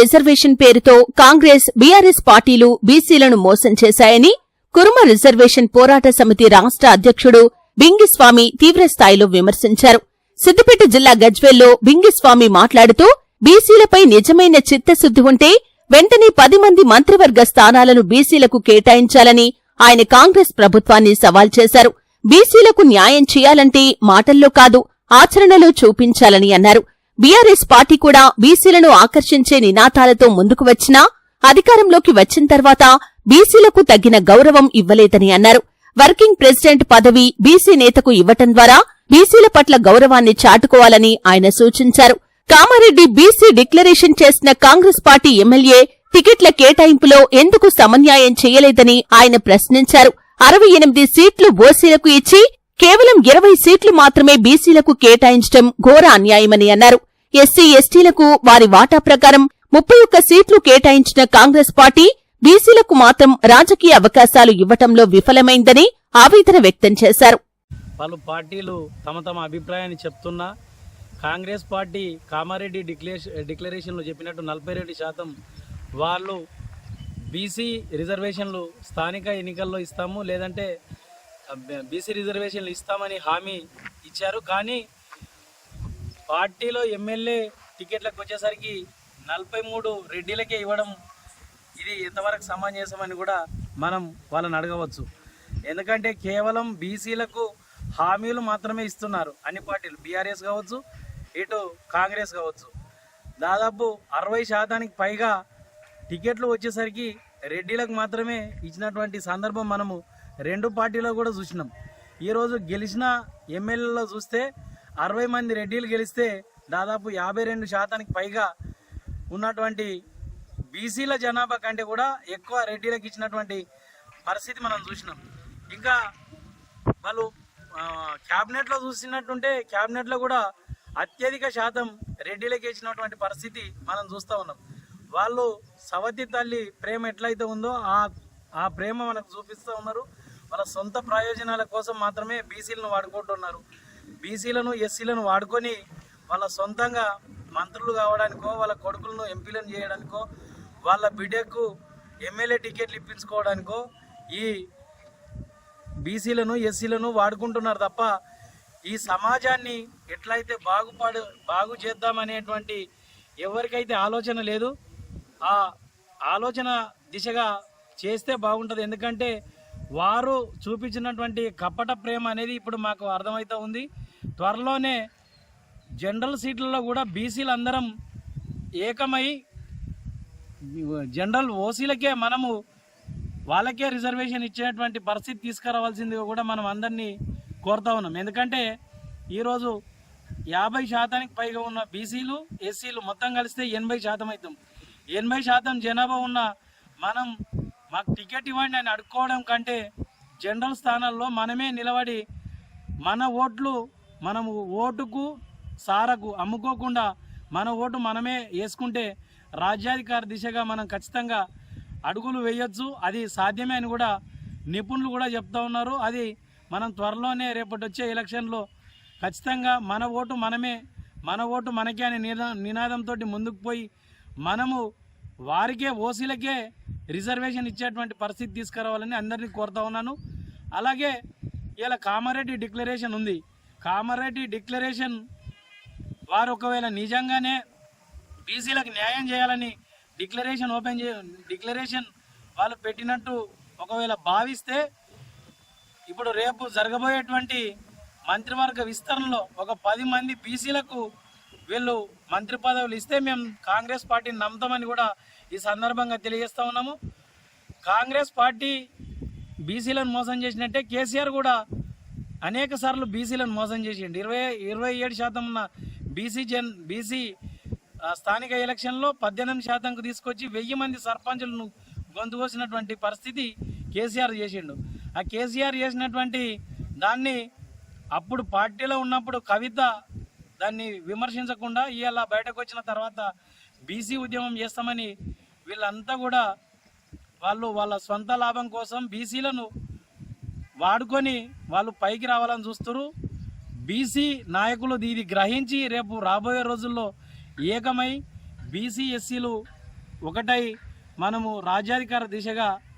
Reservation పేరుతో Congress BRS పార్టీలు బీసీలను మోసం చేశాయని కురుమ రిజర్వేషన్ పోరాట సమితి రాష్ట్ర అధ్యక్షుడు బింగిస్వామి తీవ్రస్థాయిలో విమర్శించారు. సిద్దిపేట జిల్లా గజ్వేల్లో బింగిస్వామి మాట్లాడుతూ బీసీలపై నిజమైన చిత్తశుద్ధి ఉంటే వెంటనే పది మంది మంత్రివర్గ స్థానాలను బీసీలకు కేటాయించాలని ఆయన కాంగ్రెస్ ప్రభుత్వాన్ని సవాల్ చేశారు. బీసీలకు న్యాయం చేయాలంటే మాటల్లో కాదు ఆచరణలో చూపించాలని అన్నారు. బీఆర్ఎస్ పార్టీ కూడా బీసీలను ఆకర్షించే నినాదాలతో ముందుకు వచ్చినా అధికారంలోకి వచ్చిన తర్వాత బీసీలకు తగిన గౌరవం ఇవ్వలేదని అన్నారు. వర్కింగ్ ప్రెసిడెంట్ పదవి బీసీ నేతకు ఇవ్వటం ద్వారా బీసీల పట్ల గౌరవాన్ని చాటుకోవాలని ఆయన సూచించారు. కామారెడ్డి బీసీ డిక్లరేషన్ చేసిన కాంగ్రెస్ పార్టీ ఎమ్మెల్యే టికెట్ల కేటాయింపులో ఎందుకు సమన్యాయం చేయలేదని ఆయన ప్రశ్నించారు. అరవై ఎనిమిది సీట్లు ఓసీలకు ఇచ్చి కేవలం ఇరవై సీట్లు మాత్రమే బీసీలకు కేటాయించడం ఘోర అన్యాయమని అన్నారు. ఎస్సీ ఎస్టీలకు వారి వాటా ప్రకారం ముప్పై ఒక్క సీట్లు కేటాయించిన కాంగ్రెస్ పార్టీ బీసీలకు మాత్రం రాజకీయ అవకాశాలు ఇవ్వటంలో విఫలమైందని ఆవేదన వ్యక్తం చేశారు. పలు పార్టీలు తమ తమ అభిప్రాయాన్ని చెప్తున్నా కాంగ్రెస్ పార్టీ కామారెడ్డి డిక్లేష డిక్లరేషన్లో చెప్పినట్టు నలభై రెండు శాతం వాళ్ళు బీసీ రిజర్వేషన్లు స్థానిక ఎన్నికల్లో ఇస్తాము లేదంటే బీసీ రిజర్వేషన్లు ఇస్తామని హామీ ఇచ్చారు కానీ పార్టీలో ఎమ్మెల్యే టికెట్లకు వచ్చేసరికి నలభై మూడు రెడ్డిలకే ఇవ్వడం ఇది ఎంతవరకు సమంజసమని కూడా మనం వాళ్ళని అడగవచ్చు. ఎందుకంటే కేవలం బీసీలకు హామీలు మాత్రమే ఇస్తున్నారు. అన్ని పార్టీలు బీఆర్ఎస్ కావచ్చు ఇటు కాంగ్రెస్ కావచ్చు. దాదాపు అరవై శాతానికి పైగా టికెట్లు వచ్చేసరికి రెడ్డిలకు మాత్రమే ఇచ్చినటువంటి సందర్భం మనము రెండు పార్టీలో కూడా చూసినాం. ఈరోజు గెలిచిన ఎమ్మెల్యేలో చూస్తే అరవై మంది రెడ్డిలు గెలిస్తే దాదాపు యాభై రెండు శాతానికి పైగా ఉన్నటువంటి బీసీల జనాభా కంటే కూడా ఎక్కువ రెడ్డిలకు ఇచ్చినటువంటి పరిస్థితి మనం చూసినాం. ఇంకా వాళ్ళు క్యాబినెట్లో చూసినట్టుంటే క్యాబినెట్లో కూడా అత్యధిక శాతం రెడ్డిలకు ఇచ్చినటువంటి పరిస్థితి మనం చూస్తూ ఉన్నాం. వాళ్ళు సవతి తల్లి ప్రేమ ఎట్లయితే ఉందో ఆ ఆ ప్రేమ మనకు చూపిస్తూ ఉన్నారు. వాళ్ళ సొంత ప్రయోజనాల కోసం మాత్రమే బీసీలను వాడుకుంటున్నారు. బీసీలను ఎస్సీలను వాడుకొని వాళ్ళ సొంతంగా మంత్రులు కావడానికో వాళ్ళ కొడుకులను ఎంపీలను చేయడానికో వాళ్ళ బిడ్డకు ఎమ్మెల్యే టికెట్లు ఇప్పించుకోవడానికో ఈ బీసీలను ఎస్సీలను వాడుకుంటున్నారు తప్ప ఈ సమాజాన్ని ఎట్లయితే బాగుపడు బాగు చేద్దామనేటువంటి ఎవరికైతే ఆలోచన లేదు ఆ ఆలోచన దిశగా చేస్తే బాగుంటుంది. ఎందుకంటే వారు చూపించినటువంటి కపట ప్రేమ అనేది ఇప్పుడు మాకు అర్థమవుతూ ఉంది. త్వరలోనే జనరల్ సీట్లలో కూడా బీసీలు అందరం ఏకమై జనరల్ ఓసీలకే మనము వాళ్ళకే రిజర్వేషన్ ఇచ్చేటువంటి పరిస్థితి తీసుకురావాల్సిందిగా కూడా మనం అందరినీ కోరుతా ఉన్నాం. ఎందుకంటే ఈరోజు యాభై శాతానికి పైగా ఉన్న బీసీలు ఎస్సీలు మొత్తం కలిస్తే ఎనభై శాతం అవుతాం ఎనభై శాతం జనాభా ఉన్న మనం మాకు టికెట్ ఇవ్వండి అని అడుక్కోవడం కంటే జనరల్ స్థానాల్లో మనమే నిలబడి మన ఓట్లు మనము ఓటుకు సారకు అమ్ముకోకుండా మన ఓటు మనమే వేసుకుంటే రాజ్యాధికార దిశగా మనం ఖచ్చితంగా అడుగులు వేయొచ్చు. అది సాధ్యమే అని కూడా నిపుణులు కూడా చెప్తా ఉన్నారు. అది మనం త్వరలోనే రేపటి వచ్చే ఎలక్షన్లో ఖచ్చితంగా మన ఓటు మనమే మన ఓటు మనకే అనే నినా నినాదంతో ముందుకు పోయి మనము వారికే ఓసీలకే రిజర్వేషన్ ఇచ్చేటువంటి పరిస్థితి తీసుకురావాలని అందరినీ కోరుతా ఉన్నాను. అలాగే ఇలా కామారెడ్డి డిక్లరేషన్ ఉంది. కామారెడ్డి డిక్లరేషన్ వారు ఒకవేళ నిజంగానే బీసీలకు న్యాయం చేయాలని డిక్లరేషన్ ఓపెన్ చే డిక్లరేషన్ వాళ్ళు పెట్టినట్టు ఒకవేళ భావిస్తే ఇప్పుడు రేపు జరగబోయేటువంటి మంత్రివర్గ విస్తరణలో ఒక పది మంది బీసీలకు వీళ్ళు మంత్రి పదవులు ఇస్తే మేము కాంగ్రెస్ పార్టీని నమ్ముతామని కూడా ఈ సందర్భంగా తెలియజేస్తా ఉన్నాము. కాంగ్రెస్ పార్టీ బీసీలను మోసం చేసినట్టే కేసీఆర్ కూడా అనేక సార్లు బీసీలను మోసం చేసిండు. ఇరవై ఇరవై ఏడు శాతం ఉన్న బీసీ జన్ బీసీ స్థానిక ఎలక్షన్లో పద్దెనిమిది శాతంకు తీసుకొచ్చి వెయ్యి మంది సర్పంచులను గొంతుకోసినటువంటి పరిస్థితి కేసీఆర్ చేసిండు. ఆ కేసీఆర్ చేసినటువంటి దాన్ని అప్పుడు పార్టీలో ఉన్నప్పుడు కవిత దాన్ని విమర్శించకుండా ఇవాళ బయటకు వచ్చిన తర్వాత బీసీ ఉద్యమం చేస్తామని వీళ్ళంతా కూడా వాళ్ళు వాళ్ళ సొంత లాభం కోసం బీసీలను వాడుకొని వాళ్ళు పైకి రావాలని చూస్తారు బీసీ నాయకులు ఇది గ్రహించి రేపు రాబోయే రోజుల్లో ఏకమై బీసీ ఎస్సీలు ఒకటై మనము రాజ్యాధికార దిశగా